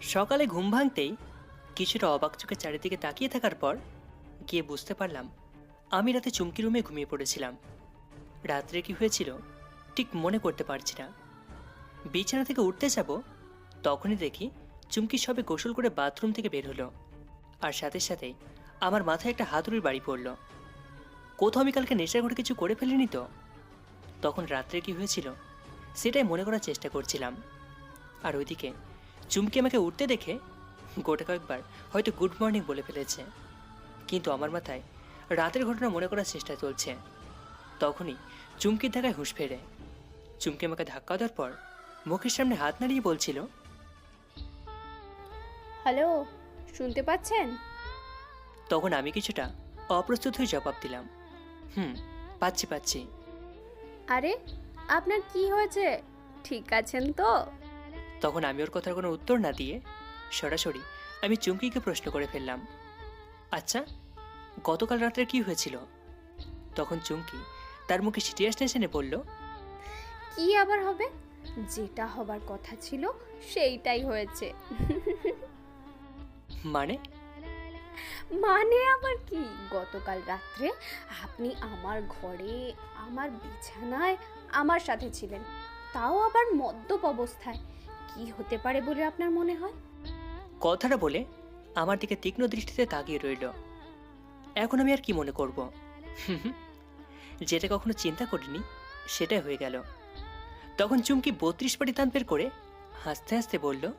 সকালে ঘুম ভাঙতেই কিছুটা অবাক চোখে চারিদিকে তাকিয়ে থাকার পর গিয়ে বুঝতে পারলাম, আমি রাতে চুমকি রুমে ঘুমিয়ে পড়েছিলাম। রাত্রে কি হয়েছিল ঠিক মনে করতে পারছি না। বিছানা থেকে উঠতে যাব, তখনই দেখি চুমকি সবে গোসল করে বাথরুম থেকে বের হলো। আর সাথে সাথে আমার মাথায় একটা হাতুড়ির বাড়ি পড়ল। কোথাও আমি কালকে নেশা করে কিছু করে ফেলিনি তো? তখন রাত্রে কি হয়েছিল সেটাই মনে করার চেষ্টা করছিলাম। আর ওইদিকে চুমকি আমাকে উঠতে দেখে গোটা কয়েকবার হয়তো গুড মর্নিং বলে ফেলেছে। কিন্তু আমার মাথায় রাতের ঘটনা মনে করার চেষ্টা চলছে। তখনই চুমকির ধাক্কায় হুঁশ ফেরে। চুমকি আমাকে ধাক্কা দেওয়ার পর মুখের সামনে হাত নাড়িয়ে বলছিল হ্যালো শুনতে পাচ্ছেন? তখন আমি কিছুটা অপ্রস্তুত হয়ে জবাব দিলাম হুম পাচ্ছি পাচ্ছি। আরে আপনার কি হয়েছে? ঠিক আছেন তো? তখন আমি ওর কথার কোনো উত্তর না দিয়ে সরাসরি আমি চুমকিকে প্রশ্ন করে ফেললাম আচ্ছা গতকাল রাত্রে কি হয়েছিল? তখন চুমকি তার মুখে সিরিয়াসনেস এনে বলল কি আবার হবে? যেটা হবার কথা ছিল সেইটাই হয়েছে। মানে? মানে আবার কি? গতকাল রাত্রে আপনি আমার ঘরে আমার বিছানায় আমার সাথে ছিলেন তাও আবার মদ্যপ অবস্থায়। কি হতে পারে বলে আপনার মনে হয়? কথাটা বলে আমার দিকে তীক্ষ্ণ দৃষ্টিতে তাকিয়ে রইল। এখন আমি আর কি মনে করব? যেটা কখনো চিন্তা করিনি সেটাই হয়ে গেল। তখন চুমকি বত্রিশ পাটি তান বের করে হাসতে হাসতে বলল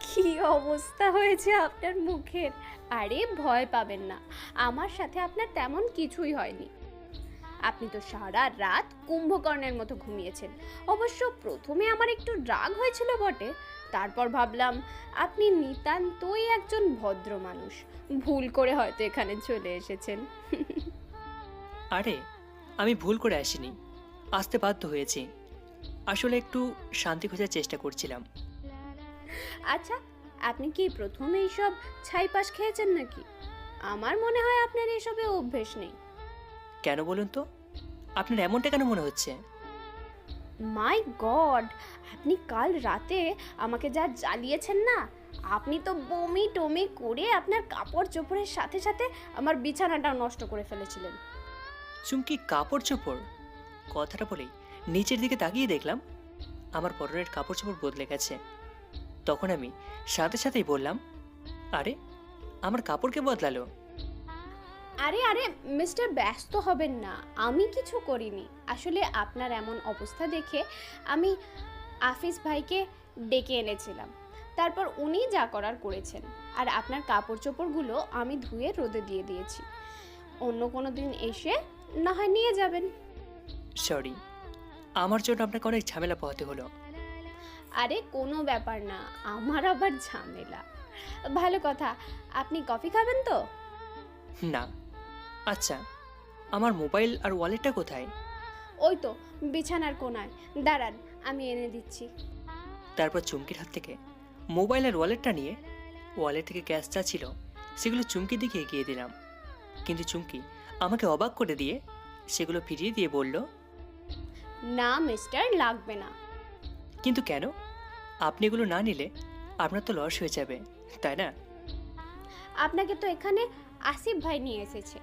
কি অবস্থা হয়েছে আপনার মুখের? আরে ভয় পাবেন না। আমার সাথে আপনার তেমন কিছুই হয়নি। আপনি তো সারা রাত কুম্ভকর্ণের মতো ঘুমিয়েছেন। অবশ্য প্রথমে আমার একটু রাগ হয়েছিল বটে তারপর ভাবলাম আপনি নিতান্তই একজন ভদ্র মানুষ ভুল করে হয়তো এখানে চলে এসেছেন। আরে আমি ভুল করে আসিনি আসতে বাধ্য হয়েছি। আসলে একটু শান্তি খোঁজার চেষ্টা করছিলাম। আচ্ছা আপনি কি প্রথম এইসব ছাইপাশ খেয়েছেন নাকি? আমার মনে হয় আপনার এসবে অভ্যেস নেই। কেন বলুন তো? আপনার এমনটা কেন মনে হচ্ছে? মাই গড আপনি কাল রাতে আমাকে যা জ্বালিয়েছেন না? আপনি তো বমি টমি করে আপনার কাপড় চোপড়ের সাথে সাথে আমার বিছানাটাও নষ্ট করে ফেলেছিলেন। চুমকি কাপড় চোপড়? কথাটা বলেই নিচের দিকে তাকিয়ে দেখলাম আমার পরনের কাপড় চোপড় বদলে গেছে। তখন আমি সাথে সাথেই বললাম আরে আমার কাপড়কে বদলালো? আরে আরে মিস্টার ব্যস্ত হবেন না। আমি কিছু করিনি। আসলে আপনার এমন অবস্থা দেখে আমি আফিস ভাইকে ডেকে এনেছিলাম। তারপর উনি যা করার করেছেন। আর আপনার কাপড় চোপড়গুলো আমি ধুয়ে রোদে দিয়ে দিয়েছি। অন্য কোনো দিন এসে না হয় নিয়ে যাবেন। সরি আমার জন্য আপনাকে অনেক ঝামেলা পোহাতে হলো। আরে কোনো ব্যাপার না আমার আবার ঝামেলা। ভালো কথা আপনি কফি খাবেন তো? না। আচ্ছা আমার মোবাইল আর ওয়ালেটটা কোথায়? ওই তো বিছানার কোনায়। দাঁড়ান আমি এনে দিচ্ছি। তারপর চুমকির হাত থেকে মোবাইল আর ওয়ালেটটা নিয়ে ওয়ালেট থেকে ক্যাশ যা ছিল সেগুলো চুমকির দিকে এগিয়ে দিলাম। কিন্তু চুমকি আমাকে অবাক করে দিয়ে সেগুলো ফিরিয়ে দিয়ে বলল না মিস্টার লাগবে না। কিন্তু কেন? আপনি এগুলো না নিলে আপনার তো লস হয়ে যাবে তাই না? আপনাকে তো এখানে আসিফ ভাই নিয়ে এসেছে।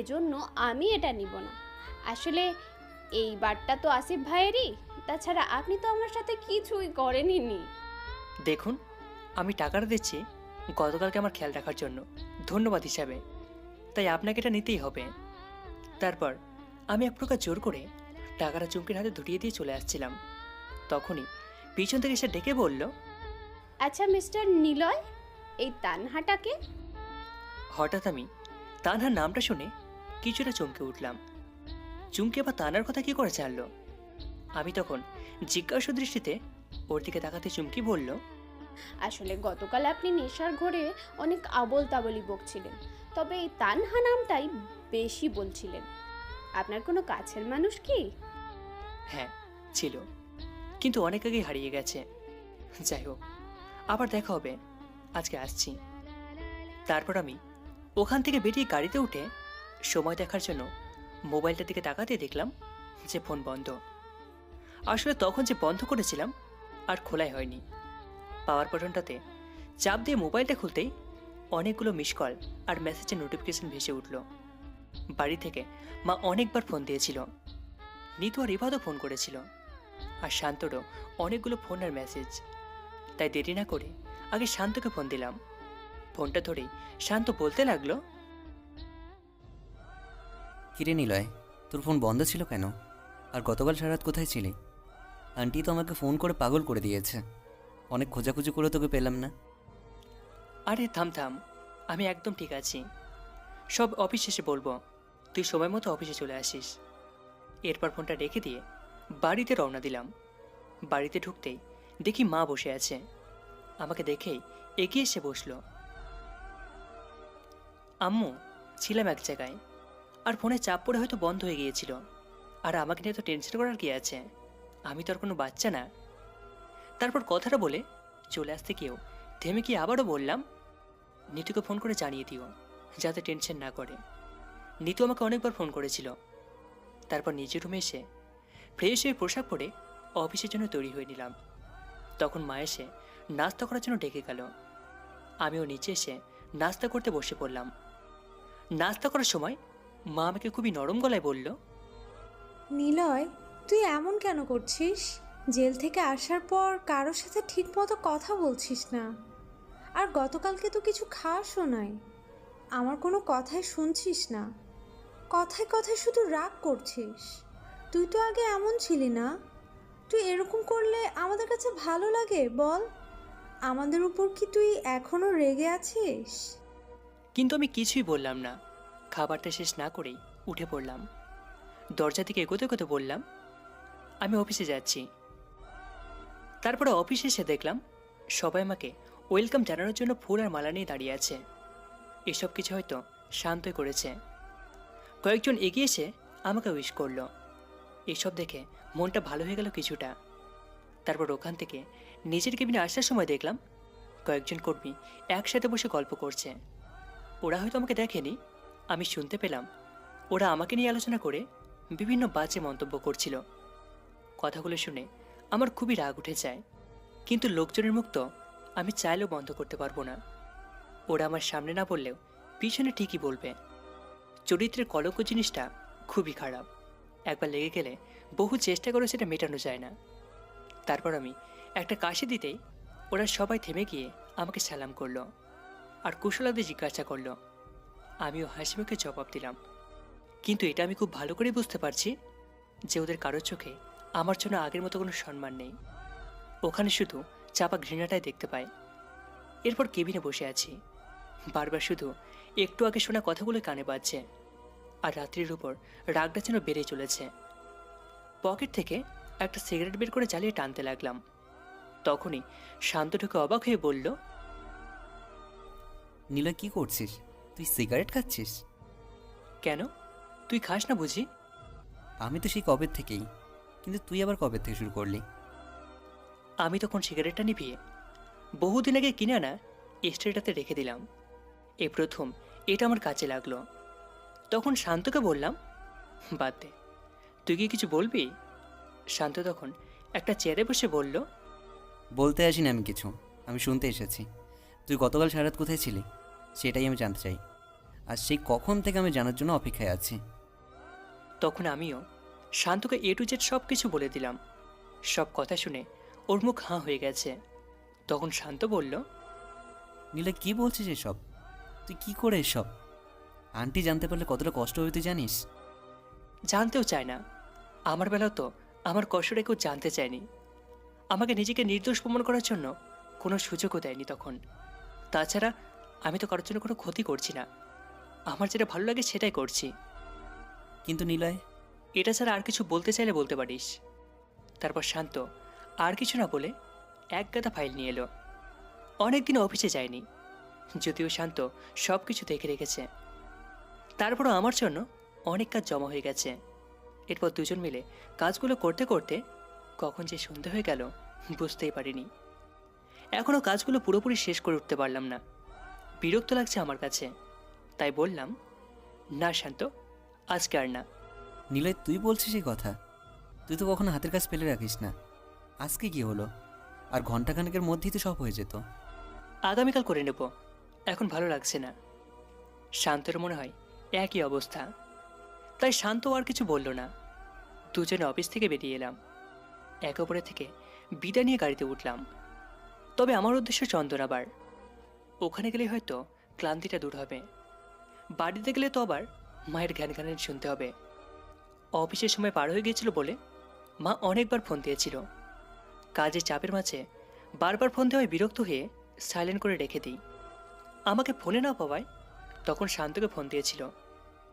এজন্য আমি এটা নিব না। আসলে এই বারটা তো আসিফ ভাইয়েরই তাছাড়া আপনি তো আমার সাথে কিছুই করেনই নি। দেখুন আমি টাকাটা দিচ্ছি গতকালকে আমার খেয়াল রাখার জন্য ধন্যবাদ হিসাবে। তাই আপনাকে এটা নিতেই হবে। তারপর আমি এক প্রকার জোর করে টাকাটা চুমকির হাতে ধুটিয়ে দিয়ে চলে আসছিলাম। তখনই পিছন থেকে এসে ডেকে বলল আচ্ছা মিস্টার নিলয় এই তানহাটাকে? হঠাৎ আমি তানহার নামটা শুনে কিছুটা চমকে উঠলাম। চুমকে বা তানার কথা কি করে জানলো? আমি তখন জিজ্ঞাসা দৃষ্টিতে ওর দিকে তাকাতে চুমকি বলল আসলে গতকাল আপনি নেশার ঘরে অনেক আবল তাবলি বকছিলেন তবে এই তানহা নামটাই বেশি বলছিলেন। আপনার কোনো কাছের মানুষ কি? হ্যাঁ ছিল কিন্তু অনেক আগেই হারিয়ে গেছে। যাই হোক আবার দেখা হবে আজকে আসছি। তারপর আমি ওখান থেকে বেরিয়ে গাড়িতে উঠে সময় দেখার জন্য মোবাইলটার দিকে তাকাতে দেখলাম যে ফোন বন্ধ। আসলে তখন যে বন্ধ করেছিলাম আর খোলাই হয়নি। পাওয়ার বাটনটাতে চাপ দিয়ে মোবাইলটা খুলতেই অনেকগুলো মিস কল আর মেসেজের নোটিফিকেশন ভেসে উঠল। বাড়ি থেকে মা অনেকবার ফোন দিয়েছিল। নিতু আর ইভাদও ফোন করেছিল। আর শান্তরও অনেকগুলো ফোন আর মেসেজ। তাই দেরি না করে আগে শান্তকে ফোন দিলাম। ফোনটা ধরেই শান্ত বলতে লাগল কিরে নিলয়, তোর ফোন বন্ধ ছিল কেন? আর গতকাল সারাত কোথায় ছিলি? আন্টি তো আমাকে ফোন করে পাগল করে দিয়েছে। অনেক খোঁজাখুঁজি করে তোকে পেলাম না। আরে, থাম থাম। আমি একদম ঠিক আছি। সব অফিস শেষে বলব, তুই সময় মতো অফিসে চলে আসিস। এরপর ফোনটা রেখে দিয়ে বাড়িতে রওনা দিলাম। বাড়িতে ঢুকতেই দেখি মা বসে আছে। আমাকে দেখেই এগিয়ে এসে বসল। আম্মু, ছিলাম এক জায়গায়। আর ফোনে চাপ পড়ে হয়তো বন্ধ হয়ে গিয়েছিল। আর আমাকে নিয়ে তো টেনশন করার কি আছে? আমি তো আর কোনো বাচ্চা না। তারপর কথাটা বলে চলে আসতে কেউ থেমে গিয়ে আবারও বললাম, নিতুকে ফোন করে জানিয়ে দিও, যাতে টেনশন না করে। নিতু আমাকে অনেকবার ফোন করেছিল। তারপর নিজের রুমে এসে ফ্রেশ হয়ে পোশাক পরে অফিসের জন্য তৈরি হয়ে নিলাম। তখন মা এসে নাস্তা করার জন্য ডেকে গেল। আমিও নিচে এসে নাস্তা করতে বসে পড়লাম। নাস্তা করার সময় মা আমাকে খুবই নরম গলায় বলল নিলয় তুই এমন কেন করছিস? জেল থেকে আসার পর কারোর সাথে ঠিকমতো কথা বলছিস না। আর গতকালকে তো কিছু খাসও নাই। আমার কোনো কথাই শুনছিস না। কথায় কথায় শুধু রাগ করছিস। তুই তো আগে এমন ছিলি না। তুই এরকম করলে আমাদের কাছে ভালো লাগে বল। আমাদের উপর কি তুই এখনও রেগে আছিস? কিন্তু আমি কিছুই বললাম না। খাবারটা শেষ না করেই উঠে পড়লাম। দরজা থেকে এগোতে এগোতে বললাম, আমি অফিসে যাচ্ছি। তারপরে অফিসে এসে দেখলাম, সবাই আমাকে ওয়েলকাম জানানোর জন্য ফুল আর মালা নিয়ে দাঁড়িয়ে আছে। এসব কিছু হয়তো শান্তই করেছে। কয়েকজন এগিয়ে এসে আমাকে উইশ করল। এসব দেখে মনটা ভালো হয়ে গেল কিছুটা। তারপর ওখান থেকে নিজের কেবিনে আসার সময় দেখলাম, কয়েকজন কর্মী একসাথে বসে গল্প করছে। ওরা হয়তো আমাকে দেখেনি আমি শুনতে পেলাম। ওরা আমাকে নিয়ে আলোচনা করে বিভিন্ন বাজে মন্তব্য করছিল। কথাগুলো শুনে আমার খুবই রাগ উঠে যায়, কিন্তু লোকজনের মুখ তো আমি চাইলেও বন্ধ করতে পারব না। ওরা আমার সামনে না বললেও পিছনে ঠিকই বলবে। চরিত্রের কলঙ্ক জিনিসটা খুবই খারাপ। একবার লেগে গেলে বহু চেষ্টা করে সেটা মেটানো যায় না। তারপর আমি একটা কাশি দিতেই ওরা সবাই থেমে গিয়ে আমাকে সালাম করল আর কুশলাদি জিজ্ঞাসা করল আমিও হাসি মুখে জবাব দিলাম। কিন্তু এটা আমি খুব ভালো করে বুঝতে পারছি যে ওদের কারোর চোখে আমার জন্য আগের মতো কোনো সম্মান নেই। ওখানে শুধু চাপা ঘৃণাটাই দেখতে পাই এরপর কেবিনে বসে আছি। বারবার শুধু একটু আগে শোনা কথাগুলো কানে বাজছে আর রাত্রির উপর রাগটা যেন বেড়ে চলেছে। পকেট থেকে একটা সিগারেট বের করে জ্বালিয়ে টানতে লাগলাম। তখনই শান্ত ঢুকে অবাক হয়ে বলল নিলয় কি করছিস? তুই সিগারেট খাচ্ছিস? কেন? তুই খাস না বুঝি? আমি তো সেই কবের থেকেই। কিন্তু তুই আবার কবে থেকে শুরু করলি? আমি তখন সিগারেটটা নিভিয়ে বহুদিন আগে কিনে আনা স্ট্রেটাতে রেখে দিলাম। এ প্রথম এটা আমার কাজে লাগল। তখন শান্তকে বললাম বাদ দে। তুই কি কিছু বলবি? শান্ত তখন একটা চেয়ারে বসে বলল বলতে আসিনি আমি কিছু। আমি শুনতে এসেছি। তুই গতকাল সারাত কোথায় ছিলি? সেটাই আমি জানতে চাই। আর সেই কখন থেকে আমি জানার জন্য অপেক্ষায় আছি? তখন আমিও শান্তকে এ টু জেড সব কিছু বলে দিলাম। সব কথা শুনে ওর মুখ হাঁ হয়ে গেছে। তখন শান্ত বলল নিলয় কি বলছিস এসব? তুই কি করে এসব? আন্টি জানতে পারলে কতটা কষ্ট হবে তুই জানিস? জানতেও চায় না। আমার বেলাও তো আমার কষ্টটা কেউ জানতে চায়নি। আমাকে নিজেকে নির্দোষ প্রমাণ করার জন্য কোনো সুযোগও দেয়নি তখন। তাছাড়া আমি তো কারোর জন্য কোনো ক্ষতি করছি না। আমার যেটা ভালো লাগে সেটাই করছি। কিন্তু নিলয়। এটা ছাড়া আর কিছু বলতে চাইলে বলতে পারিস। তারপর শান্ত আর কিছু না বলে এক গাদা ফাইল নিয়ে এলো। অনেকদিন অফিসে যায়নি। যদিও শান্ত সব কিছু দেখে রেখেছে। তারপরও আমার জন্য অনেক কাজ জমা হয়ে গেছে। এরপর দুজন মিলে কাজগুলো করতে করতে কখন যে সন্ধে হয়ে গেল বুঝতেই পারিনি। এখনও কাজগুলো পুরোপুরি শেষ করে উঠতে পারলাম না। বিরক্ত লাগছে আমার কাছে। তাই বললাম না শান্ত আজকে আর না। নিলয় তুই বলছিস এই কথা? তুই তো কখনো হাতের কাজ ফেলে রাখিস না। আজকে কি হলো? আর ঘন্টাখানেকের মধ্যেই তো সব হয়ে যেত। আগামীকাল করে নেব। এখন ভালো লাগছে না। শান্তর মনে হয় একই অবস্থা। তাই শান্ত আর কিছু বলল না। দুজনে অফিস থেকে বেরিয়ে এলাম। একে অপরের থেকে বিদায় নিয়ে গাড়িতে উঠলাম। তবে আমার উদ্দেশ্য চন্দন আবার। ওখানে গেলে হয়তো ক্লান্তিটা দূর হবে। বাড়িতে গেলে তো আবার মায়ের ঘ্যান ঘ্যান শুনতে হবে। অফিসের সময় পার হয়ে গিয়েছিল বলে মা অনেকবার ফোন দিয়েছিল। কাজের চাপের মাঝে বারবার ফোন দেওয়ায় বিরক্ত হয়ে সাইলেন্ট করে রেখে দিই। আমাকে ফোনে না পাওয়ায় তখন শান্তকে ফোন দিয়েছিল।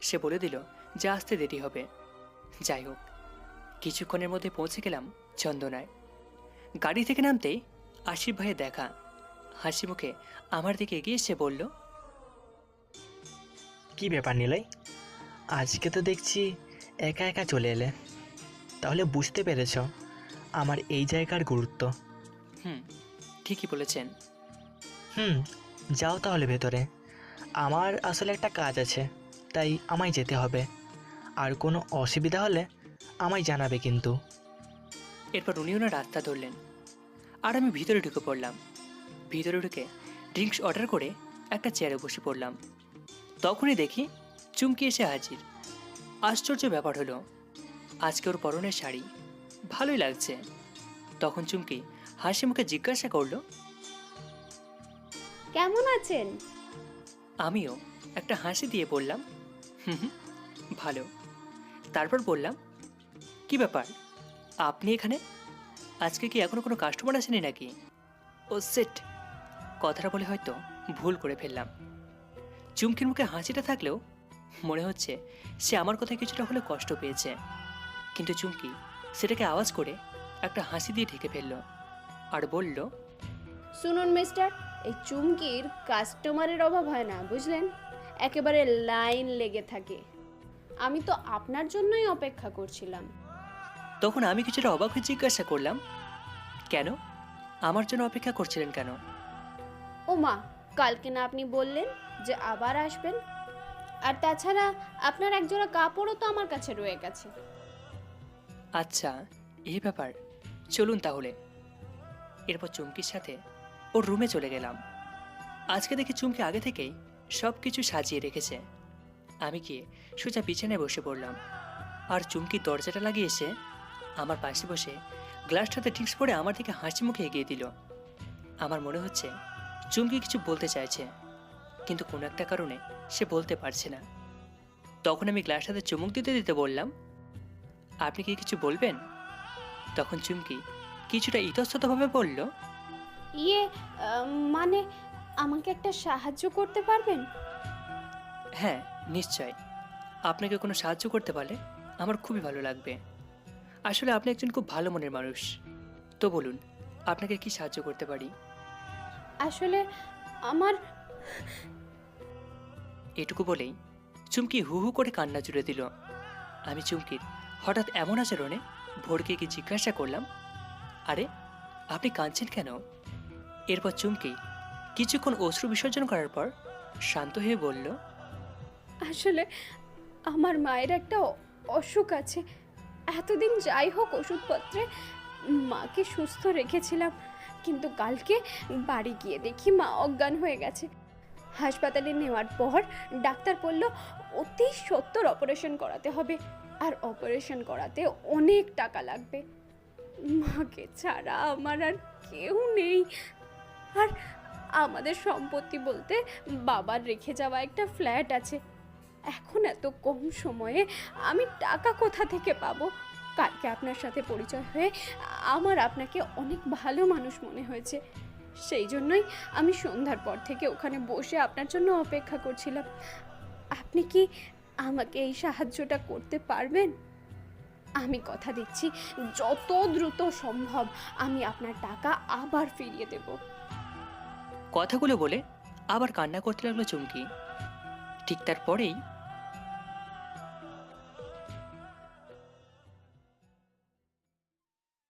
সে বলে দিল যে আসতে দেরি হবে। যাই হোক, কিছুক্ষণের মধ্যে পৌঁছে গেলাম চন্দনায়। গাড়ি থেকে নামতেই আশিফ ভাইয়ের দেখা হাসি মুখে আমার দিকে এগিয়ে এসে বলল কি ব্যাপার নিলয়? আজকে তো দেখছি একা একা চলে এলে। তাহলে বুঝতে পেরেছ আমার এই জায়গার গুরুত্ব। হুম ঠিকই বলেছেন। হুম যাও তাহলে ভেতরে। আমার আসলে একটা কাজ আছে তাই আমায় যেতে হবে। আর কোনো অসুবিধা হলে আমায় জানাবে কিন্তু। এরপর উনিও না রাস্তা ধরলেন। আর আমি ভিতরে ঢুকে পড়লাম। ভিতরে ঢুকে ড্রিঙ্কস অর্ডার করে একটা চেয়ারে বসে পড়লাম। তখনই দেখি চুমকি এসে হাজির। আশ্চর্য ব্যাপার হলো আজকে ওর পরনের শাড়ি ভালোই লাগছে। তখন চুমকি হাসি মুখে জিজ্ঞাসা করল কেমন আছেন? আমিও একটা হাসি দিয়ে বললাম হুম হুম, ভালো। তারপর বললাম কি ব্যাপার? আপনি এখানে? আজকে কি এখনও কোনো কাস্টমার আসেনি নাকি? ও সেট কথাটা বলে হয়তো ভুল করে ফেললাম। চুমকির মুখে হাসিটা থাকলেও মনে হচ্ছে সে আমার কথায় কিছুটা হলে কষ্ট পেয়েছে। কিন্তু চুমকি সেটাকে আওয়াজ করে একটা হাসি দিয়ে ঢেকে ফেলল আর বলল শুনুন মিস্টার এই চুমকির কাস্টমারের অভাব হয় না বুঝলেন? একেবারে লাইন লেগে থাকে। আমি তো আপনার জন্যই অপেক্ষা করছিলাম। তখন আমি কিছুটা অবাক হয়ে জিজ্ঞাসা করলাম কেন? আমার জন্য অপেক্ষা করছিলেন কেন? ও মা কালকে না আপনি বললেন যে আবার আসবেন? আর তাছাড়া আপনার একজোড়া কাপড়ও তো আমার কাছে রয়ে গেছে। আচ্ছা এই ব্যাপার। চলুন তাহলে। এরপর চুমকির সাথে ওর রুমে চলে গেলাম। আজকে দেখি চুমকি আগে থেকেই সব কিছু সাজিয়ে রেখেছে। আমি গিয়ে সোজা বিছানায় বসে পড়লাম। আর চুমকি দরজাটা লাগিয়ে এসে আমার পাশে বসে গ্লাসটাতে ড্রিঙ্কস পরে আমার দিকে হাসি মুখে এগিয়ে দিল। আমার মনে হচ্ছে চুমকি কিছু বলতে চাইছে কিন্তু কোনো একটা কারণে সে বলতে পারছে না। তখন আমি গ্লাসটাতে চুমুক দিতে দিতে বললাম আপনি কি কিছু বলবেন? তখন চুমকি কিছুটা ইতস্ততভাবে বলল ইয়ে মানে আমাকে একটা সাহায্য করতে পারবেন? হ্যাঁ নিশ্চয়। আপনাকে কোনো সাহায্য করতে পারলে আমার খুবই ভালো লাগবে। আসলে আপনি একজন খুব ভালো মনের মানুষ। তো বলুন আপনাকে কি সাহায্য করতে পারি? আসলে আমার এটুকু বলেই চুমকি হু হু করে কান্না জুড়ে দিল। আমি চুমকির হঠাৎ এমন আচরণে ভোরকে কি জিজ্ঞাসা করলাম আরে আপনি কাঁদছেন কেন? এরপর চুমকি কিছুক্ষণ অশ্রু বিসর্জন করার পর শান্ত হয়ে বলল আসলে আমার মায়ের একটা অসুখ আছে। এতদিন যাই হোক ওষুধপত্রে মাকে সুস্থ রেখেছিলাম। কিন্তু কালকে বাড়ি গিয়ে দেখি মা অজ্ঞান হয়ে গেছে। হাসপাতালে নেওয়ার পর ডাক্তার বলল, অতি সত্তর অপারেশন করাতে হবে। আর অপারেশন করাতে অনেক টাকা লাগবে। মাকে ছাড়া আমার আর কেউ নেই। আর আমাদের সম্পত্তি বলতে বাবার রেখে যাওয়া একটা ফ্ল্যাট আছে। এখন এত কম সময়ে আমি টাকা কোথা থেকে পাবো? কালকে আপনার সাথে পরিচয় হয়ে আমার আপনাকে অনেক ভালো মানুষ মনে হয়েছে। সেই জন্যই আমি সন্ধ্যার পর থেকে ওখানে বসে আপনার জন্য অপেক্ষা করছিলাম। আপনি কি আমাকে এই সাহায্যটা করতে পারবেন? আমি কথা দিচ্ছি, যত দ্রুত সম্ভব আমি আপনার টাকা আবার ফিরিয়ে দেব। কথাগুলো বলে আবার কান্না করতে লাগল চুমকি। ঠিক তারপরেই